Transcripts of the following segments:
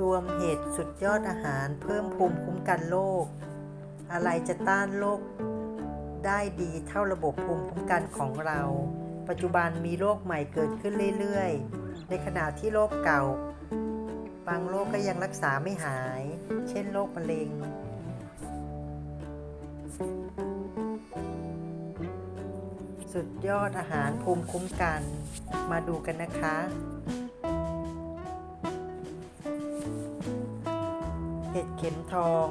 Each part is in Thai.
รวมเห็ดสุดยอดอาหารเพิ่มภูมิคุ้มกันโรคอะไรจะต้านโรคได้ดีเท่าระบบภูมิคุ้มกันของเรา ปัจจุบันมีโรคใหม่เกิดขึ้นเรื่อยๆ ในขณะที่โรคเก่า บางโรคก็ยังรักษาไม่หาย เช่นโรคมะเร็ง สุดยอดอาหารภูมิคุ้มกัน มาดูกันนะคะ เข็มทอง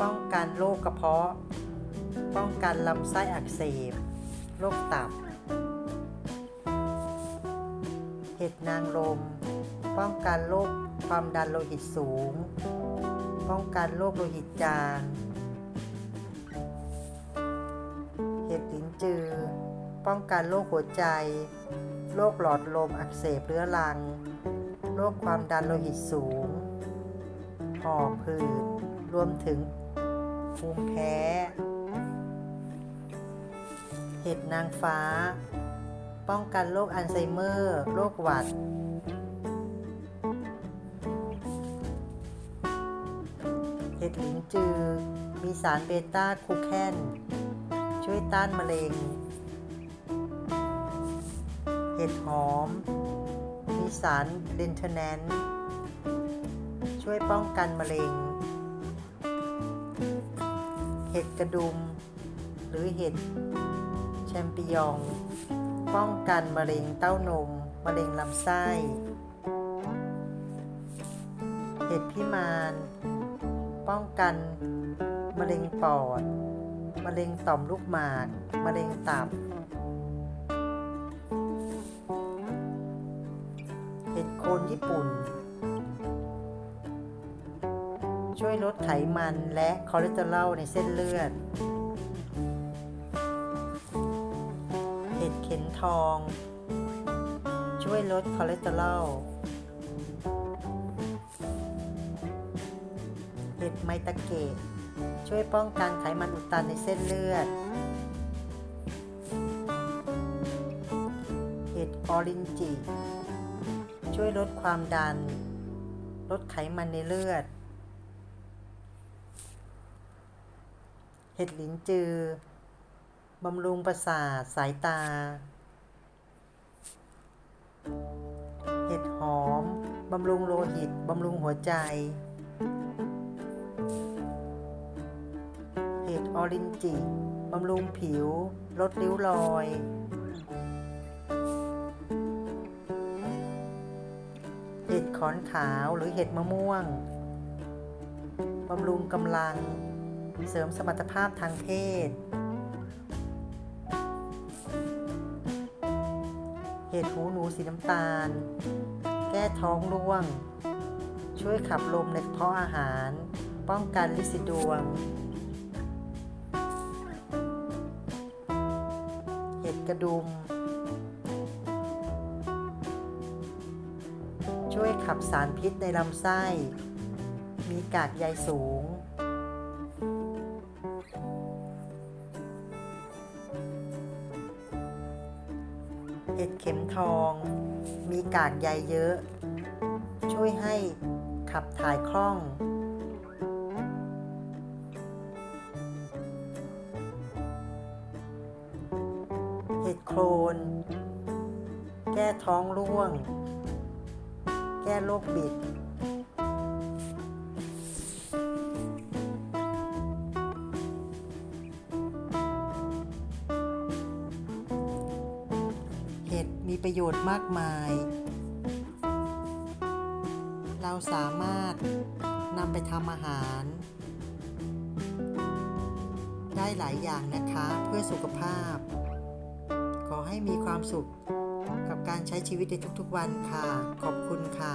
ป้องกันโรคกระเพาะ ป้องกันลำไส้อักเสบ โรคตับ เห็ดนางรม ป้องกันโรคความดันโลหิตสูง ป้องกันโรคโลหิตจาง เห็ดลิ้นจือ ป้องกันโรคหัวใจ โรคหลอดลมอักเสบเรื้อรัง โรคความดันโลหิตสูง หอบหืดรวมถึงภูมิแพ้ เห็ดนางฟ้า ป้องกันโรคอัลไซเมอร์ โรคหวัด เห็ดหลินจือ มีสารเบต้าคูแคนช่วยต้านมะเร็ง เห็ดหอม มีสารเลนเทแนน ช่วยป้องกันมะเร็ง เห็ดกระดุม หรือเห็ดแชมปิญอง ป้องกันมะเร็งเต้านม มะเร็งลำไส้ เห็ดพิมาน ป้องกันมะเร็งปอด มะเร็งต่อมลูกหมาก มะเร็งตับ เห็ดโคนญี่ปุ่น ช่วยลดไขมันและคอเลสเตอรอลในเส้นเลือด เห็ดเข็มทอง ช่วยลดคอเลสเตอรอล เห็ดไมตะเกะช่วยป้องกันไขมันอุดตันในเส้นเลือด เห็ดออรินจิ ช่วยลดความดัน ลดไขมันในเลือด เห็ดหลินจือบำรุงประสาทสายตา เห็ดหอม บำรุงโลหิต บำรุงหัวใจ เห็ดออรินจิ บำรุงผิว ลดริ้วรอย เห็ดขอนขาวหรือเห็ดมะม่วง บำรุงกำลัง เสริมสมรรถภาพทางเพศ เห็ดหูหนูสีน้ำตาล แก้ท้องร่วง ช่วยขับลมในกระเพาะอาหาร ป้องกันลิซิดวง เห็ดกระดุม ช่วยขับสารพิษในลำไส้ มีกากใยสูง เห็ดเข็มทอง มีกากใยเยอะ ช่วยให้ขับถ่ายคล่อง เห็ดโครนแก้ท้องร่วง แก้โรคบิด ประโยชน์มากมาย เราสามารถนำไปทำอาหาร ได้หลายอย่างนะคะเพื่อสุขภาพ ขอให้มีความสุขกับการใช้ชีวิตในทุกๆวันค่ะ ขอบคุณค่ะ